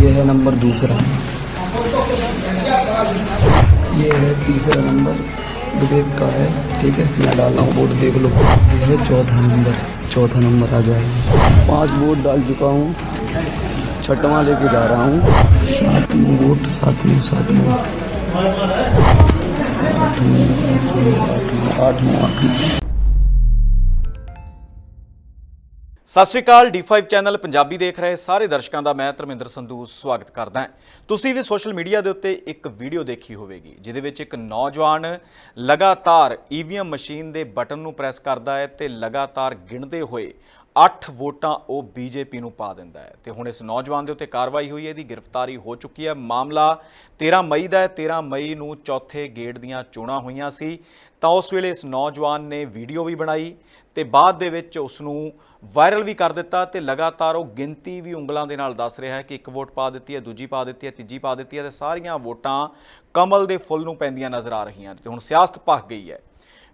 ये है नंबर दूसरा। ये है तीसरा नंबर। विवेक का है, ठीक है? मैं डाल रहा हूँ वोट देख लो। ये है चौथा नंबर। चौथा नंबर आ जाएगा पाँच वोट डाल चुका हूँ। छठवा लेके जा रहा हूँ। सातवें वोट सातवें सातवें। आठवें आठवें आठवें। ਸਤਿ ਸ਼੍ਰੀ ਅਕਾਲ D5 ਚੈਨਲ ਪੰਜਾਬੀ ਦੇਖ ਰਹੇ ਸਾਰੇ ਦਰਸ਼ਕਾਂ ਦਾ ਮੈਂ ਧਰਮਿੰਦਰ ਸੰਧੂ ਸਵਾਗਤ ਕਰਦਾ ਹਾਂ। ਤੁਸੀਂ ਵੀ ਸੋਸ਼ਲ ਮੀਡੀਆ ਦੇ ਉੱਤੇ ਇੱਕ ਵੀਡੀਓ ਦੇਖੀ ਹੋਵੇਗੀ, ਜਿਹਦੇ ਵਿੱਚ ਇੱਕ ਨੌਜਵਾਨ ਲਗਾਤਾਰ ਈਵੀਐਮ ਮਸ਼ੀਨ ਦੇ ਬਟਨ ਨੂੰ ਪ੍ਰੈਸ ਕਰਦਾ ਹੈ ਤੇ ਲਗਾਤਾਰ ਗਿਣਦੇ ਹੋਏ 8 ਵੋਟਾਂ ਉਹ ਬੀਜੇਪੀ ਨੂੰ ਪਾ ਦਿੰਦਾ ਹੈ। ਤੇ ਹੁਣ ਇਸ ਨੌਜਵਾਨ ਦੇ ਉੱਤੇ ਕਾਰਵਾਈ ਹੋਈ ਹੈ, ਇਹਦੀ ਗ੍ਰਿਫਤਾਰੀ ਹੋ ਚੁੱਕੀ ਹੈ। ਮਾਮਲਾ 13 ਮਈ ਦਾ ਹੈ। 13 ਮਈ ਨੂੰ ਚੌਥੇ ਗੇੜ ਦੀਆਂ ਚੋਣਾਂ ਹੋਈਆਂ ਸੀ। ਤਾਂ ਉਸ ਵੇਲੇ ਇਸ ਨੌਜਵਾਨ ਨੇ ਵੀਡੀਓ ਵੀ ਬਣਾਈ ਤੇ ਬਾਅਦ ਦੇ ਵਿੱਚ ਉਸ ਨੂੰ ਵਾਇਰਲ ਵੀ ਕਰ ਦਿੱਤਾ ਤੇ ਲਗਾਤਾਰ ਉਹ ਗਿਣਤੀ ਵੀ ਉਂਗਲਾਂ ਦੇ ਨਾਲ ਦੱਸ ਰਿਹਾ ਹੈ ਕਿ ਇੱਕ ਵੋਟ ਪਾ ਦਿੱਤੀ ਹੈ, ਦੂਜੀ ਪਾ ਦਿੱਤੀ ਹੈ, ਤੀਜੀ ਪਾ ਦਿੱਤੀ ਹੈ ਤੇ ਸਾਰੀਆਂ ਵੋਟਾਂ ਕਮਲ ਦੇ ਫੁੱਲ ਨੂੰ ਪੈਂਦੀਆਂ ਨਜ਼ਰ ਆ ਰਹੀਆਂ ਨੇ ਤੇ ਹੁਣ ਸਿਆਸਤ ਭਖ ਗਈ ਹੈ।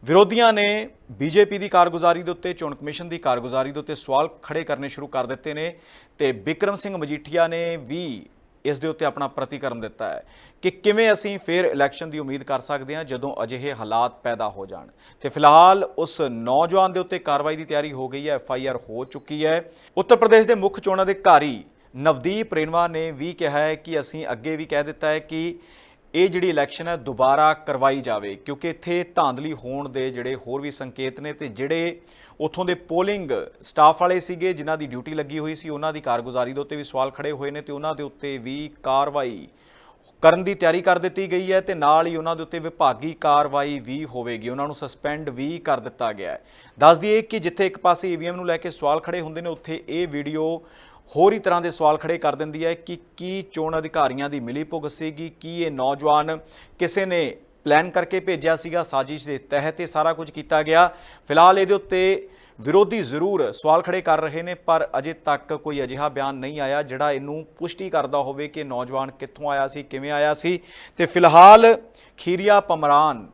ਵਿਰੋਧੀਆਂ ਨੇ ਬੀਜੇਪੀ ਦੀ ਕਾਰਗੁਜ਼ਾਰੀ ਦੇ ਉੱਤੇ, ਚੋਣ ਕਮਿਸ਼ਨ ਦੀ ਕਾਰਗੁਜ਼ਾਰੀ ਦੇ ਉੱਤੇ ਸਵਾਲ ਖੜੇ ਕਰਨੇ ਸ਼ੁਰੂ ਕਰ ਦਿੱਤੇ ਨੇ ਤੇ ਬਿਕਰਮ ਸਿੰਘ ਮਜੀਠੀਆ ਨੇ ਵੀ ਇਸ ਦੇ ਉੱਤੇ ਆਪਣਾ ਪ੍ਰਤੀਕਰਮ ਦਿੱਤਾ ਹੈ ਕਿ ਕਿਵੇਂ ਅਸੀਂ ਫੇਰ ਇਲੈਕਸ਼ਨ ਦੀ ਉਮੀਦ ਕਰ ਸਕਦੇ ਹਾਂ ਜਦੋਂ ਅਜਿਹੇ ਹਾਲਾਤ ਪੈਦਾ ਹੋ ਜਾਣ। ਤੇ ਫਿਲਹਾਲ ਉਸ ਨੌਜਵਾਨ ਦੇ ਉੱਤੇ ਕਾਰਵਾਈ ਦੀ ਤਿਆਰੀ ਹੋ ਗਈ ਹੈ, ਐਫ ਆਈ ਆਰ ਹੋ ਚੁੱਕੀ ਹੈ। ਉੱਤਰ ਪ੍ਰਦੇਸ਼ ਦੇ ਮੁੱਖ ਚੋਣ ਅਧਿਕਾਰੀ ਨਵਦੀਪ ਰੇਨਵਾ ਨੇ ਵੀ ਕਿਹਾ ਹੈ ਕਿ ਅਸੀਂ ਅੱਗੇ ਵੀ ਕਹਿ ਦਿੱਤਾ ਹੈ ਕਿ ਇਹ ਜਿਹੜੀ ਇਲੈਕਸ਼ਨ ਹੈ, ਦੁਬਾਰਾ ਕਰਵਾਈ ਜਾਵੇ, ਕਿਉਂਕਿ ਇੱਥੇ ਧਾਂਦਲੀ ਹੋਣ ਦੇ ਜਿਹੜੇ ਹੋਰ ਵੀ ਸੰਕੇਤ ਨੇ ਤੇ ਜਿਹੜੇ ਉਥੋਂ ਦੇ ਪੋਲਿੰਗ ਸਟਾਫ ਵਾਲੇ ਸੀਗੇ, ਜਿਨ੍ਹਾਂ ਦੀ ਡਿਊਟੀ ਲੱਗੀ ਹੋਈ ਸੀ, ਉਹਨਾਂ ਦੀ ਕਾਰਗੁਜ਼ਾਰੀ ਦੇ ਉੱਤੇ ਵੀ ਸਵਾਲ ਖੜੇ ਹੋਏ ਨੇ ਤੇ ਉਹਨਾਂ ਦੇ ਉੱਤੇ ਵੀ ਕਾਰਵਾਈ ਕਰਨ ਦੀ ਤਿਆਰੀ ਕਰ ਦਿੱਤੀ ਗਈ ਹੈ ਤੇ ਨਾਲ ਹੀ ਉਹਨਾਂ ਦੇ ਉੱਤੇ ਵਿਭਾਗੀ ਕਾਰਵਾਈ ਵੀ ਹੋਵੇਗੀ। ਉਹਨਾਂ ਨੂੰ ਸਸਪੈਂਡ ਵੀ ਕਰ ਦਿੱਤਾ ਗਿਆ ਹੈ। ਦੱਸ ਦਈਏ ਕਿ ਜਿੱਥੇ ਇੱਕ ਪਾਸੇ ਈਵੀਐਮ ਨੂੰ ਲੈ ਕੇ ਸਵਾਲ ਖੜੇ ਹੁੰਦੇ ਨੇ, ਉੱਥੇ ਇਹ ਵੀਡੀਓ ਹੋਰ ਹੀ ਤਰ੍ਹਾਂ ਦੇ ਸਵਾਲ ਖੜੇ ਕਰ ਦਿੰਦੀ ਹੈ ਕਿ ਕੀ ਚੋਣ ਅਧਿਕਾਰੀਆਂ ਦੀ ਮਿਲੀ ਭੁਗਤ ਸੀਗੀ, ਕੀ ਇਹ ਨੌਜਵਾਨ ਕਿਸੇ ਨੇ ਪਲਾਨ ਕਰਕੇ ਭੇਜਿਆ ਸੀਗਾ, ਸਾਜ਼ਿਸ਼ ਦੇ ਤਹਿਤ ਇਹ ਸਾਰਾ ਕੁਝ ਕੀਤਾ ਗਿਆ। ਫਿਲਹਾਲ ਇਹਦੇ ਉੱਤੇ ਵਿਰੋਧੀ ਜ਼ਰੂਰ ਸਵਾਲ ਖੜੇ ਕਰ ਰਹੇ ਨੇ, ਪਰ ਅਜੇ ਤੱਕ ਕੋਈ ਅਜਿਹਾ ਬਿਆਨ ਨਹੀਂ ਆਇਆ ਜਿਹੜਾ ਇਹਨੂੰ ਪੁਸ਼ਟੀ ਕਰਦਾ ਹੋਵੇ ਕਿ ਨੌਜਵਾਨ ਕਿੱਥੋਂ ਆਇਆ ਸੀ, ਕਿਵੇਂ ਆਇਆ ਸੀ। ਤੇ ਫਿਲਹਾਲ ਖੀਰੀਆ ਪਮਰਾਨ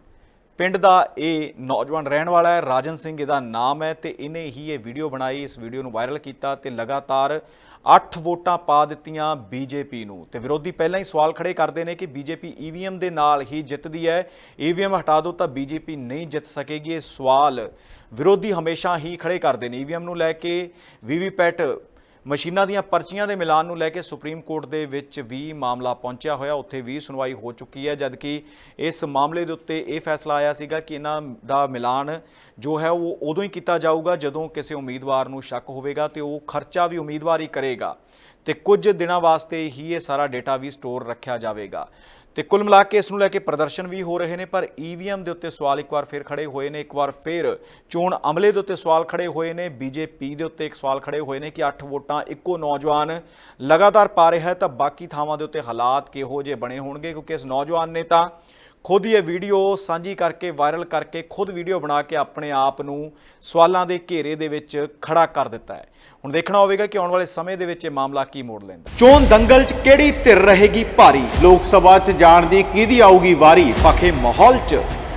ਪਿੰਡ ਦਾ ਇਹ ਨੌਜਵਾਨ ਰਹਿਣ ਵਾਲਾ ਹੈ, ਰਾਜਨ ਸਿੰਘ ਇਹਦਾ ਨਾਮ ਹੈ ਤੇ ਇਹਨੇ ਹੀ ਇਹ ਵੀਡੀਓ ਬਣਾਈ, ਇਸ ਵੀਡੀਓ ਨੂੰ ਵਾਇਰਲ ਕੀਤਾ ਤੇ ਲਗਾਤਾਰ 8 ਵੋਟਾਂ ਪਾ ਦਿੱਤੀਆਂ ਬੀਜੇਪੀ ਨੂੰ। ਤੇ ਵਿਰੋਧੀ ਪਹਿਲਾਂ ਹੀ ਸਵਾਲ ਖੜੇ ਕਰਦੇ ਨੇ ਕਿ ਬੀਜੇਪੀ ਈਵੀਐਮ ਦੇ ਨਾਲ ਹੀ ਜਿੱਤਦੀ ਹੈ ਈਵੀਐਮ ਹਟਾ ਦਿਓ ਤਾਂ ਬੀਜੇਪੀ ਨਹੀਂ ਜਿੱਤ ਸਕੇਗੀ, ਇਹ ਸਵਾਲ ਵਿਰੋਧੀ ਹਮੇਸ਼ਾ ਹੀ ਖੜੇ ਕਰਦੇ ਨੇ। ਈਵੀਐਮ ਨੂੰ ਲੈ ਕੇ ਵੀਵੀਪੈਟ ਮਸ਼ੀਨਾਂ ਦੀਆਂ ਪਰਚੀਆਂ ਦੇ ਮਿਲਾਨ ਨੂੰ ਲੈ ਕੇ ਸੁਪਰੀਮ ਕੋਰਟ ਦੇ ਵਿੱਚ ਵੀ ਮਾਮਲਾ ਪਹੁੰਚਿਆ ਹੋਇਆ। ਉੱਥੇ ਵੀ ਸੁਣਵਾਈ ਹੋ ਚੁੱਕੀ ਹੈ, ਜਦਕਿ ਇਸ ਮਾਮਲੇ ਦੇ ਉੱਤੇ ਇਹ ਫੈਸਲਾ ਆਇਆ ਸੀਗਾ ਕਿ ਇਹਨਾਂ ਦਾ ਮਿਲਾਨ ਜੋ ਹੈ ਉਹ ਉਦੋਂ ਹੀ ਕੀਤਾ ਜਾਊਗਾ, ਜਦੋਂ ਕਿਸੇ ਉਮੀਦਵਾਰ ਨੂੰ ਸ਼ੱਕ ਹੋਵੇਗਾ ਤੇ ਉਹ ਖਰਚਾ ਵੀ ਉਮੀਦਵਾਰ ਹੀ ਕਰੇਗਾ ਤੇ ਕੁਝ ਦਿਨਾਂ ਵਾਸਤੇ ਹੀ ਇਹ ਸਾਰਾ ਡੇਟਾ ਵੀ ਸਟੋਰ ਰੱਖਿਆ ਜਾਵੇਗਾ। ਤੇ ਕੁੱਲ ਮਿਲਾ ਕੇ ਇਸ ਨੂੰ ਲੈ ਕੇ ਪ੍ਰਦਰਸ਼ਨ ਵੀ ਹੋ ਰਹੇ ਨੇ, ਪਰ ਈਵੀਐਮ ਦੇ ਉੱਤੇ ਸਵਾਲ ਇੱਕ ਵਾਰ ਫੇਰ ਖੜੇ ਹੋਏ ਨੇ। ਇੱਕ ਵਾਰ ਫੇਰ ਚੋਣ ਅਮਲੇ ਦੇ ਉੱਤੇ ਸਵਾਲ ਖੜੇ ਹੋਏ ਨੇ। ਬੀਜੇਪੀ ਦੇ ਉੱਤੇ ਇੱਕ ਸਵਾਲ ਖੜੇ ਹੋਏ ਨੇ ਕਿ 8 ਵੋਟਾਂ ਇੱਕੋ ਨੌਜਵਾਨ ਲਗਾਤਾਰ ਪਾ ਰਿਹਾ ਹੈ, ਤਾਂ ਬਾਕੀ ਥਾਵਾਂ ਦੇ ਉੱਤੇ ਹਾਲਾਤ ਕਿਹੋ ਜਿਹੇ ਬਣੇ ਹੋਣਗੇ? ਕਿਉਂਕਿ ਇਸ ਨੌਜਵਾਨ ਨੇ ਤਾਂ ਖੁਦ ਇਹ ਵੀਡੀਓ ਸਾਂਝੀ ਕਰਕੇ ਵਾਇਰਲ ਕਰਕੇ ਖੁਦ ਵੀਡੀਓ ਬਣਾ ਕੇ ਆਪਣੇ ਆਪ ਨੂੰ ਸਵਾਲਾਂ ਦੇ ਘੇਰੇ ਦੇ ਵਿੱਚ ਖੜਾ ਕਰ ਦਿੱਤਾ ਹੈ। ਹੁਣ ਦੇਖਣਾ ਹੋਵੇਗਾ ਕਿ ਆਉਣ ਵਾਲੇ ਸਮੇਂ ਦੇ ਵਿੱਚ ਇਹ ਮਾਮਲਾ ਕੀ ਮੋੜ ਲੈਂਦਾ ਚੋਣ ਦੰਗਲ 'ਚ ਕਿਹੜੀ ਧਿਰ ਰਹੇਗੀ ਭਾਰੀ? ਲੋਕ ਸਭਾ 'ਚ ਜਾਣ ਦੀ ਕਿਹਦੀ ਆਊਗੀ ਵਾਰੀ? ਪਖੇ ਮਾਹੌਲ 'ਚ